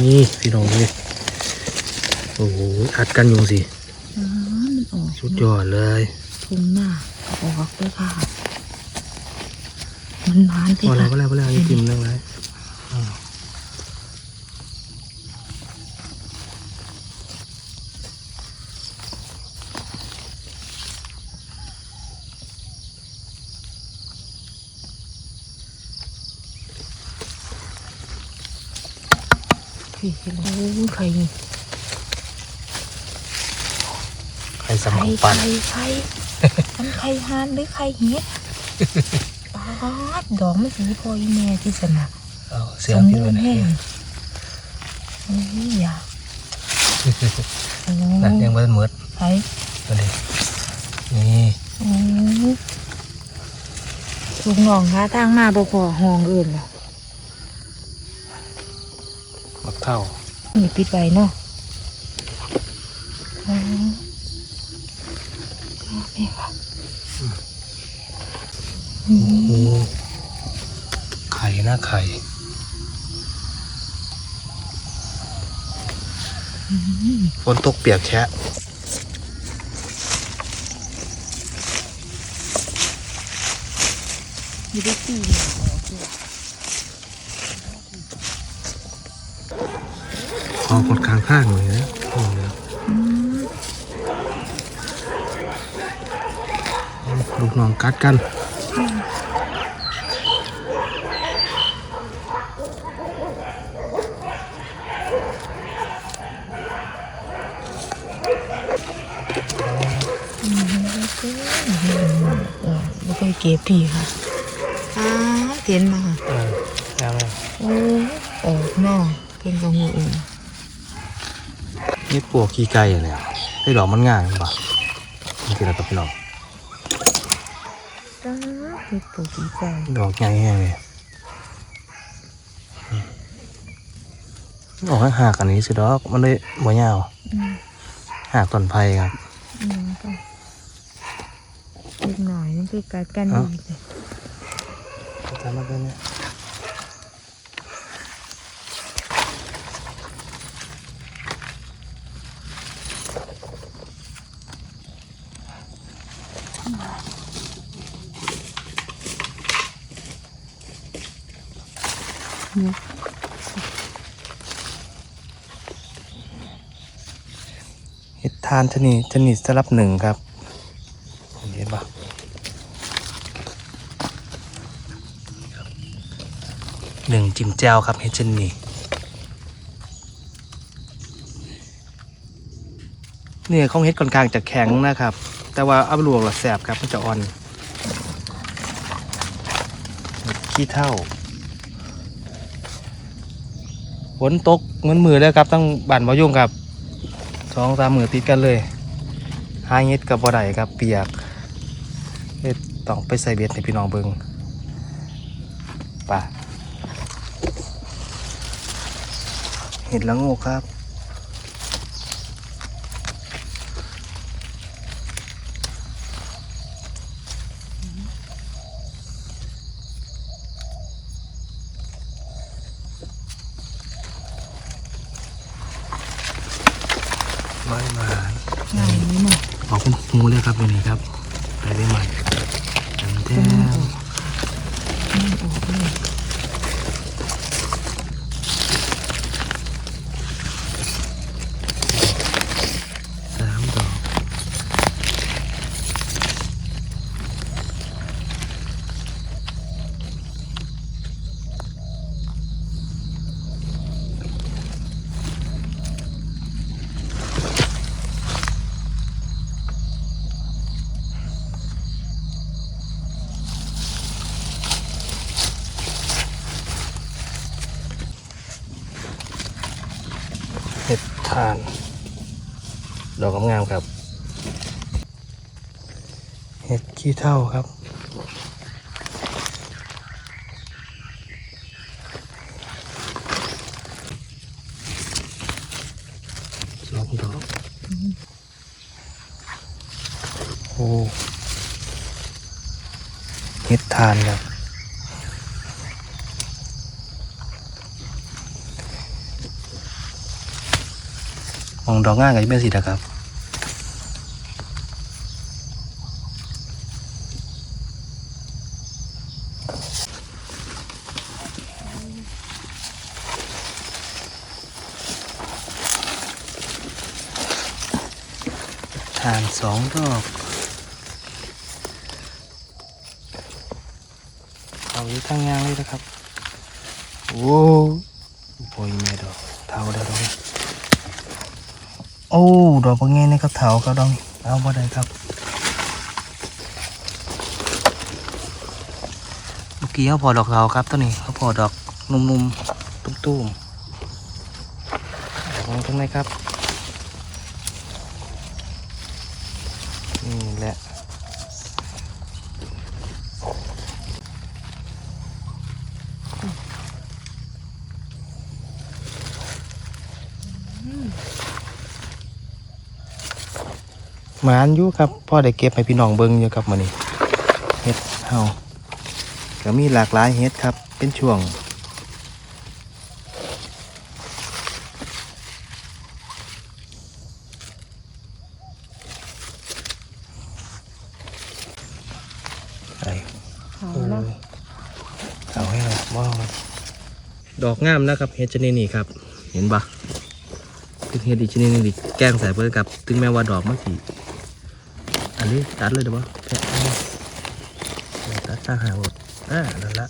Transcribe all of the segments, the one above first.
นี่พี่น้องเลยโอ้โหอัดกันอยู่สิอ๋อมันออกสุดยอดเลยทุ่งหน้าออกเลยค่ะ มันนานไปพอแล้วค่ะพอแล้วพอแล้วอย่าพิมพ์เรื่องไร พี่เห็นแล้วโอ้ยไข่นี่ใครสมไข่องปั่นไข่ไข่มันไข่หานหรือไข่เห็ดปาดดอกมันสีพออีแม่ที่สนะเอาเสืสอมพี่บูด้วยรณ์นะแห้งโอ้ยอยากโอ้นั่นยังไม่ทันหมดไข่ตัวนี้นี่โอ้ลุงน้องคะทางมาบ่พอห้องอื่นหรอ มัก เท่านี่ปิดไว้เนาะอ๋อนี่ค่ะอืมโอ้ไข่หน้าไข่ฝนตกเปียกแฉะอยู่ได้สี่ ออกด้วยออกหมดกลางข้างเลยนะโอ้โหอืมลูกน้องกัดกันอืมไม่เคยเก็บพี่ค่ะอ้าเห็นมาค่ะออแล้วเลยโอ้ออกนอกเป็นกระหูอื่น นี่ปวกขี้ไก่เลยอะได้ดอกมันง่ายป่ะนี่คืออะไรกับพี่น้องจ้าเห็ดปูปีใจดอกใหญ่แห้งเลยออกให้หากอันนี้สิดอกมันเลยบ่ยาวอืมหากต้นไผ่ครับอืมก็เล็กหน่อยนั่นคือการกันเอ้าดีเลยจำมาเป็นเนี่ยเนี่ย ทานชนิดชนิดสลับหนึ่งครับเห็นปะหนึ่งจิ้มแจ่วครับเห็ดชนิดเนี่ยของเห็ดค่อนข้างจะแข็งนะครับ แต่ว่าอาไปลวกแล้วแสบครับมันจะอ่อน ขี้เท่าฝนตกเงินมือแล้วครับตั้งบั่นมายุ่งครับ สองสามมือติดกันเลยหาเห็ดกับบ่ได้ครับเปียกเฮ็ดต้องไปใส่เบ็ดให้พี่น้องเบิงไป่ะเห็ดละโงูครับ ไม่มาง่ายนี้เนาะออกคุณหูเลยครับวันนี้ครับไปได้ใหม่จำแต้มมันออกเลย อกงามครับ เห็ดขี้เท่าครับ สองดอกโอ้เห็ดทานครับมองดอกง่ายกับยี่เป็นสิดะครับ กเอาอยู่ทั้งยางเลยนะครับ โอ้โอ้ยแม่ดอกเท่าเดียวดอกนี้โอ้ดอกบางแงนี่ครับเท่าครับดอกนี้เอาบ่ได้ครับเมื่อกี้เขาพอดอกเทาครับตัวนี้เขาพอดอกนุ่มๆตุ้มๆดอกนี้ตรงไหนครับ นี่แหละหมานอยู่ครับพ่อได้เก็บให้พี่น้องเบิ้งอยู่ครับมานี่เฮ็ดเฮาก็มีหลากหลายเฮ็ดครับ เป็นช่วง ไอ้ เอาละ เอาให้เราว้าว ดอกงามนะครับเฮ็ดชนิดนี้ครับ เห็นปะตึงเฮ็ดอีกชนิดนึงดิแกงใส่เพื่อกับถึงแม้ว่าดอกมันสีอันนี้ตัดเลยเดี๋ยวบ่แค่ตัดตาหาหมดอ่านั่นละ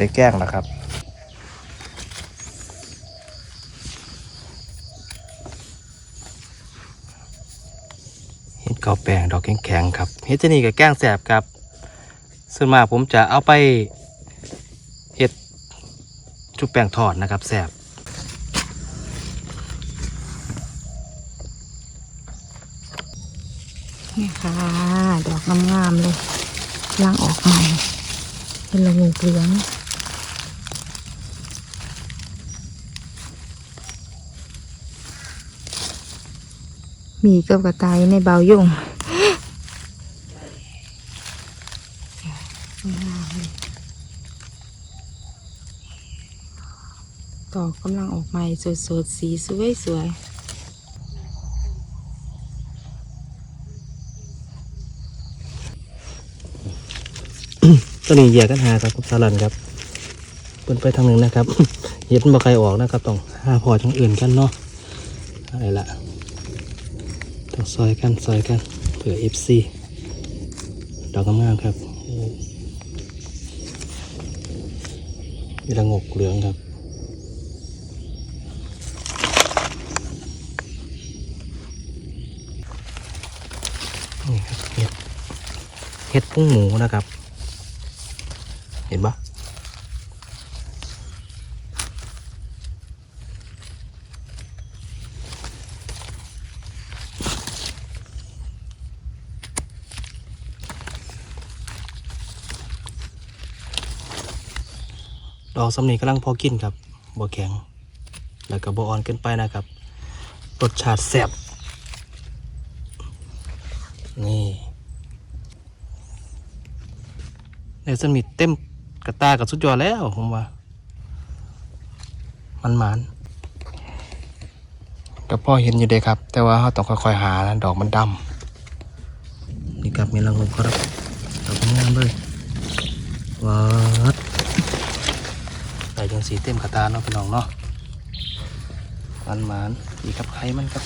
ได้แกล้งนะครับ เห็ดเกาแปลงดอกแข็งๆครับ เห็ดชนิดกับแกล้งแสบครับ ส่วนมากผมจะเอาไปเห็ดชุบแป้งทอดนะครับแสบนี่ค่ะ ดอกงามๆเลยล่างออกใหม่เป็นละงูเหลือง มีกับกระต่ายในเบายุ่งดอกกำลังออกใหม่สดๆ สีสวยๆตัวนี้แยกกันหาครับคุณสารันครับเปินไปทางหนึ่งนะครับเห็ดมันบ่ใครออกนะครับต้องหาพอทางอื่นกันเนาะอะไรละต้อง ซอยกันซอยกันเผื่อ FC ดอกงามครับมีระงกเหลืองครับนี่ครับเห็ดเห็ดพุ้งหมูนะครับ เห็นปะ สำนีกำลังพอกินครับบ่แข็ง แล้วก็บ่อ่อนเกินไปนะครับรสชาติแซ่บนี่เนสมิธเต็มกระตากับสุดยอดแล้วผมว่า มันหมานกับพ่อเห็นอยู่เด้ครับ แต่ว่าเขาต้องค่อยๆหานะดอกมันดำนี่ครับมีรังงครับดอกงามเลยวัด จังสีเต็มกระตาเนาะพี่น้องเนาะมันหมานดีกับไข่มันครับ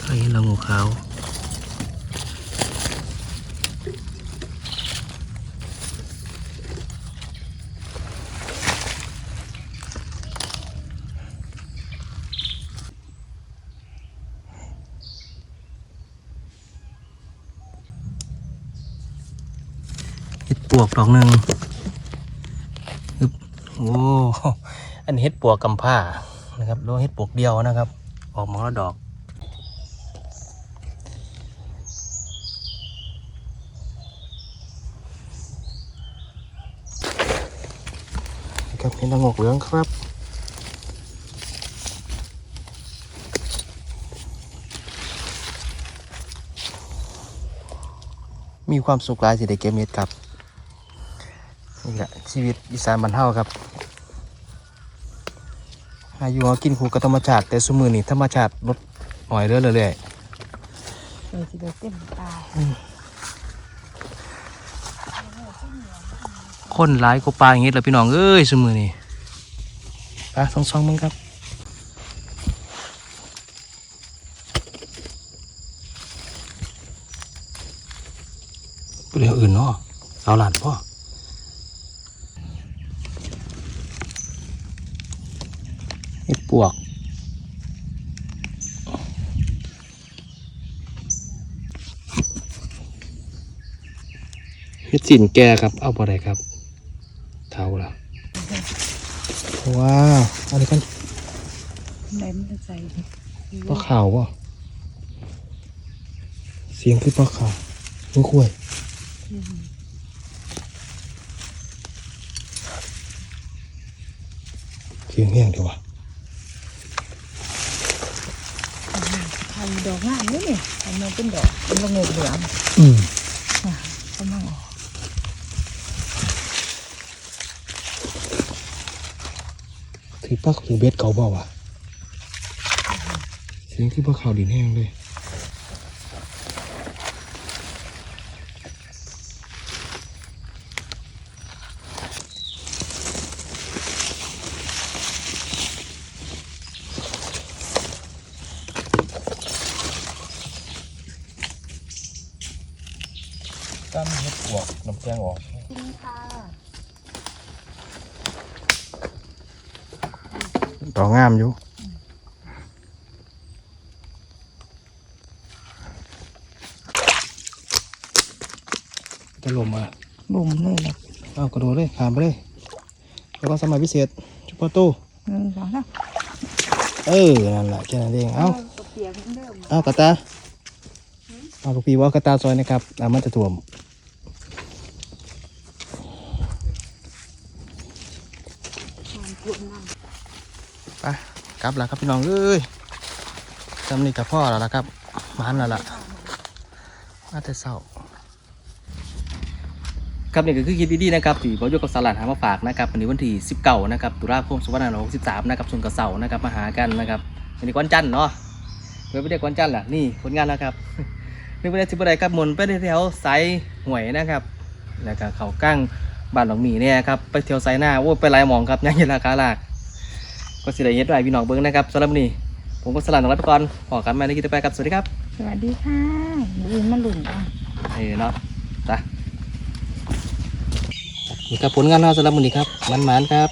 ไทยละงูขาว ปวกดอกหนึ่งโอ้อันนี้เห็ดปวกกำผ้านะครับโลเห็ดปวกเดียวนะครับ ออกมาแล้วดอก ครับเห็ดนางงกเหลืองครับมีความสุขหลายสิได้เก็บเม็ดครับ นี่แหละชีวิตอีสานบ้านเฮาครับอายุเอากินคู่กับธรรมชาติแต่สมือนี่ธรรมชาติลดหน่อยเรื่อยๆเลยสิได้เต็มตาคนหลายกว่าปลาอย่างงี้แหละพี่น้องเอ้ยสมือนี่ปลาสองสองมึงครับเรื่องอื่นเนาะเอาหลานพ่อไอ้ปวก เฮ็ดสินแกครับ เอาบ่ได้ครับ เท่าละว้าวเอะไรกันได้มันจะใส่ปลาขาววะเสียงคือปลาขาวมือคุยเสียงแห้งเดียววะทำดอกงามนี่นี่ทำมันเป็นดอกเป็นละโงกเหลืองอืม กำลังออก ถือปลาถือเบ็ดเก่าเปล่าวะเสียงคือปลาขาวดินแห้งเลยตั้มเฮ็ดปวกน้ำแกงออก จริงค่ะ ดอกงามอยู่จะลมมาบุ่มเลยแหละเอากระโดดเลยขามไปเลยแล้วก็สมัยพิเศษชุปเปอร์ตู้หนึ่งสองสามเออนั่นแหละแค่นั้นเองเอาเปียกเหมือนเดิมเอากระตาเอากระปีว่ากระตาซอยนะครับน้ำมันจะท่วมปุ่นน้ ไปกลับแล้วครับพี่น้องเอ้ยจำนี่กับพ่อแล้วล่ะครับมันแล้วล่ะมาแต่เศร้าครับนี่ก็คือคลิปดีๆนะครับที่บอยกับสลัดหามาฝากนะครับวันนี้วันที่19นะครับตุลาคม2563นะครับส่วนกับเสาร์นะครับมาหากันนะครับวันนี้วันจันทร์เนาะเพื่อไปเรียกวันจันทร์ล่ะนี่ผลงานแล้วครับนี่เป็นสิบอะไรครับหมุนไปแถวๆสายห่วยนะครับแล้วก็เขากั้งบ้านหลวงหมีเนี่ยครับไปเที่ยวไซหน้าโอ้ไปหลายหมองครับยังยีราคาลาก ก็สิได้เฮ็ดไว้พี่น้องเบิ่งนะครับสำหรับมื้อนี้ผมก็สลัดน้องรัตก่อนขอกันใหม่ในคลิปต่อไปครับสวัสดีครับำสวัสดีค่ะยืนมาหลุนอะเอ้เนาะจ้ะนี่ครับผลงานเราสำหรับมื้อนี้ครับมันๆครับ